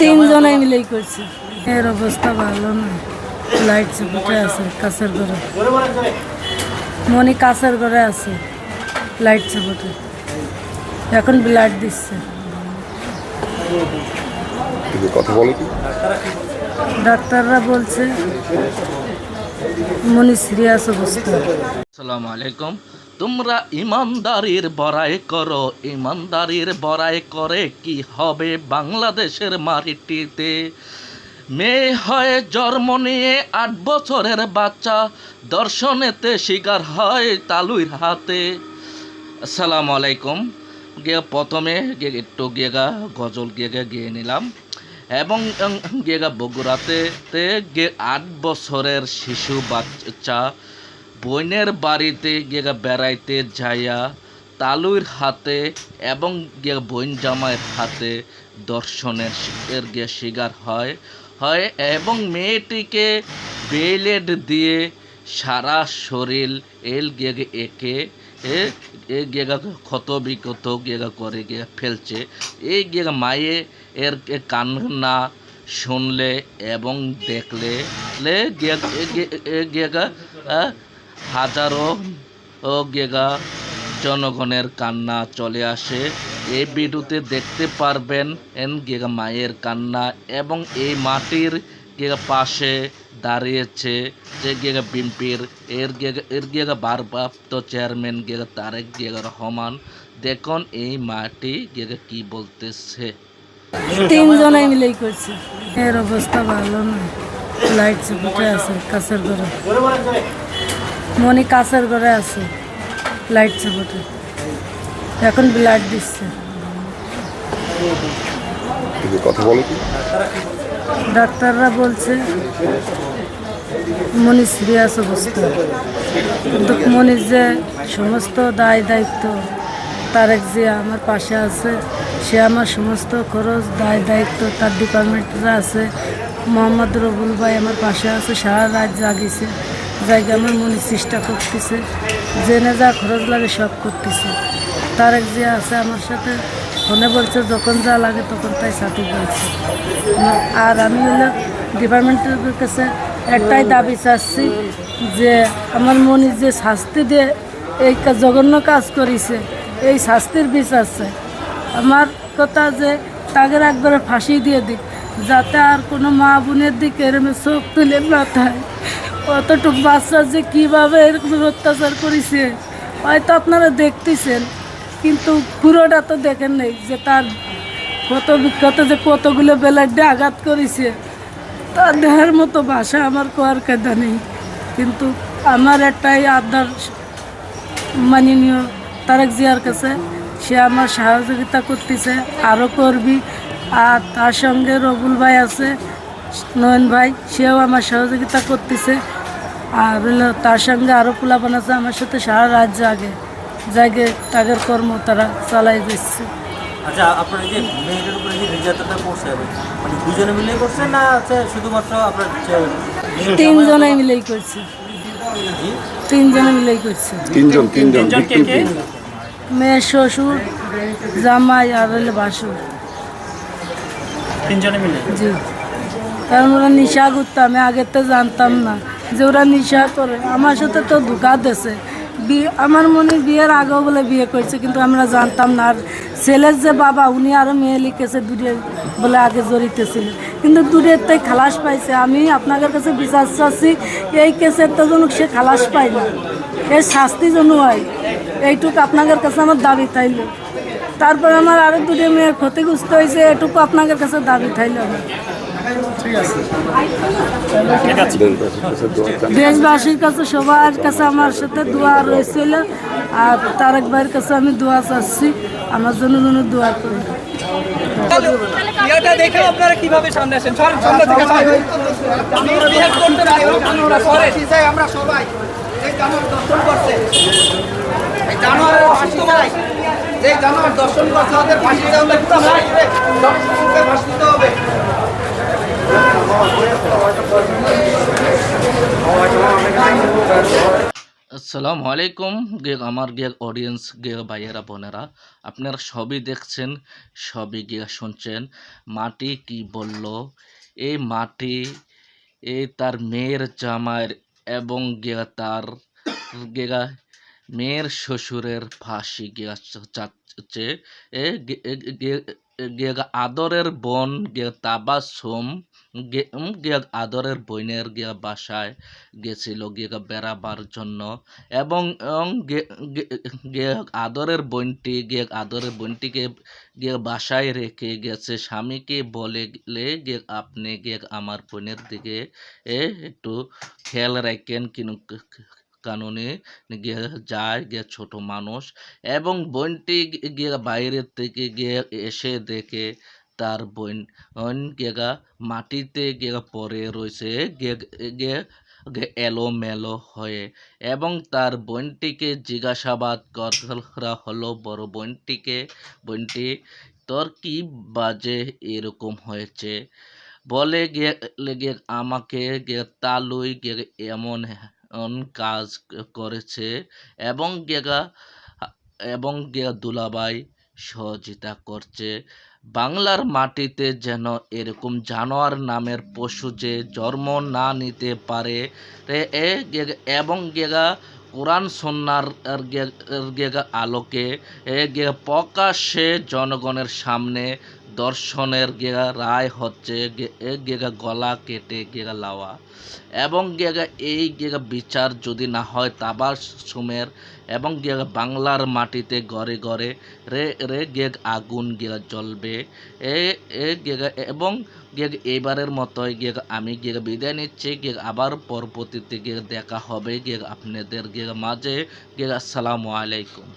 তিনজনে মিলেই করছি। এর অবস্থা ভালো না। লাইট চুপুটে আছে কাছের ঘরে। মনি কাছের ঘরে আছে লাইট চুপুটে এখন ব্লাড দিচ্ছে। কথা বলে কি? ডাক্তাররা বলছে মনি সিরিয়াস অবস্থা। আসসালামু আলাইকুম। তোমরা ইমানদারির বড়াই করো, ইমানদারির বড়াই করে কি হবে বাংলাদেশের মাটিতে? মেয়ে হয় জন্ম নিয়ে আট বছরের বাচ্চা, দর্শনেতে শিকার হয় তালুর হাতে। আসসালামু আলাইকুম। গিয়ে প্রথমে একটু গেগা গজল গেগা গিয়ে নিলাম। এবং গেগা বগুড়াতে আট বছরের শিশু বাচ্চা বোনের বাড়িতে গিয়ে বেড়াইতে যাইয়া তালুর হাতে এবং গিয়ে বোন জামাইয়ের হাতে দর্শনের এর গিয়ে শিকার হয় হয় এবং মেয়েটিকে বেলেট দিয়ে সারা শরীর এল গিয়ে একে, এ গেগা ক্ষত বিক্ষত গেগা করে গিয়ে ফেলছে। এই গেগা মায়ে এর কান্না শুনলে এবং দেখলে গেগা হাজারো গেগা জনগণের কান্না চলে আসে। এই ভিডিওতে দেখতে পারবেন এন গেগা মায়ের কান্না এবং এই মাটির গেগা পাশে দাঁড়িয়েছে যে গেগা বিম্পির, এর গেগা এর গেগা ভারপ্রাপ্ত চেয়ারম্যান গেগা তারেক, গেগা রহমান। দেখুন এই মাটি গেগা কি বলতেছে। করছি। এর অবস্থা ভালো না। লাইট আছে, কাছের ঘরে। মনি কাছের ঘরে আছে লাইট চুপুটে এখন ব্লাড দিচ্ছে। কথা বলে ডাক্তাররা বলছে মনি সিরিয়াস অবস্থা। কিন্তু মনির যে সমস্ত দায় দায়িত্ব তারেক যে আমার পাশে আছে সে আমার সমস্ত খরচ দায় দায়িত্ব তার ডিপার্টমেন্টরা আছে। মোহাম্মদ রবুল ভাই আমার পাশে আছে সারা রাত জাগিছে। জায়গা আমার মনে চেষ্টা করতেছে, জেনে যা খরচ লাগে সব করতেছে। তারেক যে আছে আমার সাথে, ফোনে বলছে, যখন যা লাগে তখন তাই সাথে বলছে আর আমি হলো ডিপার্টমেন্টের কাছে একটাই দাবি চাচ্ছি যে, আমার মনে যে শাস্তি দিয়ে এই জঘন্য কাজ করেছে, এই শাস্তির বিচার চাই আমার কথা যে তাকে একবারে ফাঁসি দিয়ে দিক, যাতে আর কোনো মা বোনের দিকে এরম চোখ তুলে থাকে অতটুক বাচ্চা যে কীভাবে এরকম অত্যাচার করেছে, হয়তো আপনারা দেখতেছেন, কিন্তু পুরোটা তো দেখেন নেই যে তার কত বিখ্যাত যে কতগুলো বেলাডে আঘাত করেছে। তার দেহের মতো ভাষা আমার কোয়ার কায়দা নেই। কিন্তু আমার একটাই আবদার মাননীয় তারেক জিয়ার কাছে, সে আমার সহযোগিতা করতেছে, আরও করবি। আর তার সঙ্গে রবুল ভাই আছে নয়ন ভাই সেও আমার সহযোগিতা করতেছে। আর হলো তার সঙ্গে আরও পোলাপান আছে আমার সাথে সারা রাত জাগে। জাগে তাদের কর্ম তারা চালাই দিচ্ছে। আচ্ছা আপনার যে মেয়েটার উপরে যে নির্যাতনটা করছে মানে দুজনে মিলে করছে না হচ্ছে শুধুমাত্র আপনার তিনজনে মিলেই করছে। তিনজনে মিলেই করছে। তিনজন তিনজন victim মেয়ে শ্বশুর জামাই আর হলো বাসুর তিনজনে মিলে? জি। কারণ ওরা নিশা করতো, আমি আগে তো জানতাম না যে ওরা নিশা করে। আমার সাথে তো ধোকা দিছে বিয়ে আমার মনে বিয়ের আগেও বলে বিয়ে করেছে, কিন্তু আমরা জানতাম না। আর ছেলের যে বাবা, উনি আরও মেয়ে লিখেছে দূরে বলে আগে জড়িত ছিল কিন্তু দূরের তাই খালাস পাইছে। আমি আপনাদের কাছে বিশ্বাস চাচ্ছি এই কেসের তো যেন সে খালাস পাই না। এর শাস্তি যেন হয়, এইটুকু আপনাদের কাছে আমার দাবি থাইল। তারপর আমার আরও দুটো মেয়ের ক্ষতিগ্রস্ত হয়েছে, এটুকু আপনাদের কাছে দাবি থাইল আমার। দেশবাসীর কাছে সবার কাছে আমার সাথে দোয়া রয়েছিল। আর তারেক ভাইয়ের কাছে আমি দোয়া চাচ্ছি। আমার জন্য যেন দোয়া করে দেখেও আপনারা কীভাবে সামনে আসেন? সর সামনে থেকে বিহেভ করতে আমরা সবাই এই জানোয়ার দর্শন করছে। এই জানোয়ারের ফাঁসি চাই। যে জানোয়ার দর্শন করছে ওদের ফাঁসি দেওয়া হবে পুরো ফাঁসি দর্শনকে ফাঁসি দিতে হবে। সালাম আলাইকুম, গে আমার গে অডিয়েন্স গে ভাইয়েরা, বোনেরা। আপনারা সবই দেখছেন, সবই গে শুনছেন, মাটি কি বলল? এই মাটি এই তার মেয়ের জামাইয়ের এবং গে তার গেগা মেয়ের শ্বশুরের ফাঁসি গিয়া চাচ্ছে, এ গে- গে- গে- গে- আদরের বোন গে তাবাসুম, গে গে আদরের বোনের গিয়া বাসায় গেছিল গিয়ে বেড়াবার জন্য এবং গে- গে- গে আদরের বোনটি গে আদরের বোনটিকে গে বাসায় রেখে গেছে। স্বামীকে বলে গিয়ে আপনি গিয়ে আমার বোনের দিকে একটু খেয়াল রাখেন কিন্তু কারণে গিয়ে যায়, গিয়ে ছোট মানুষ এবং বোনটি গিয়ে বাইরের থেকে গিয়ে এসে দেখে তার বোন গেগা মাটিতে গিয়ে পড়ে রয়েছে গে এলোমেলো হয়ে এবং তার বোনটিকে জিজ্ঞাসাবাদ করা হলো, বড় বোনটিকে বোনটি তোর কি বাজে এরকম হয়েছে? বলে গিয়ে আমাকে গিয়ে তালুই এমন এমন কাজ করেছে এবং গেগা, এবং গিয়া দুলাবাই সহযোগিতা করছে। বাংলার মাটিতে যেন এরকম জানোয়ার নামের পশু যে জন্ম না নিতে পারে এ এবং গেগা কোরআন সন্ন্যার আলোকে, এ গে প্রকাশ্যে জনগণের সামনে দর্শনের গেগা রায় হচ্ছে গেগা গলা কেটে গেগা লাওয়া। এবং গেগা এই গেগা বিচার যদি না হয় তাবার সুমের এবং গেগা বাংলার মাটিতে ঘরে ঘরে রে রে গেগ আগুন গেগা জ্বলবে। এ এ গেগা, এবং গেগ এবারের মতোই গেগ আমি গেগ বিদায় নিচ্ছি। গেগ আবার পরবর্তীতে গেগ দেখা হবে। গেগ আপনাদের গেগ মাঝে। গেগ আসসালামু আলাইকুম।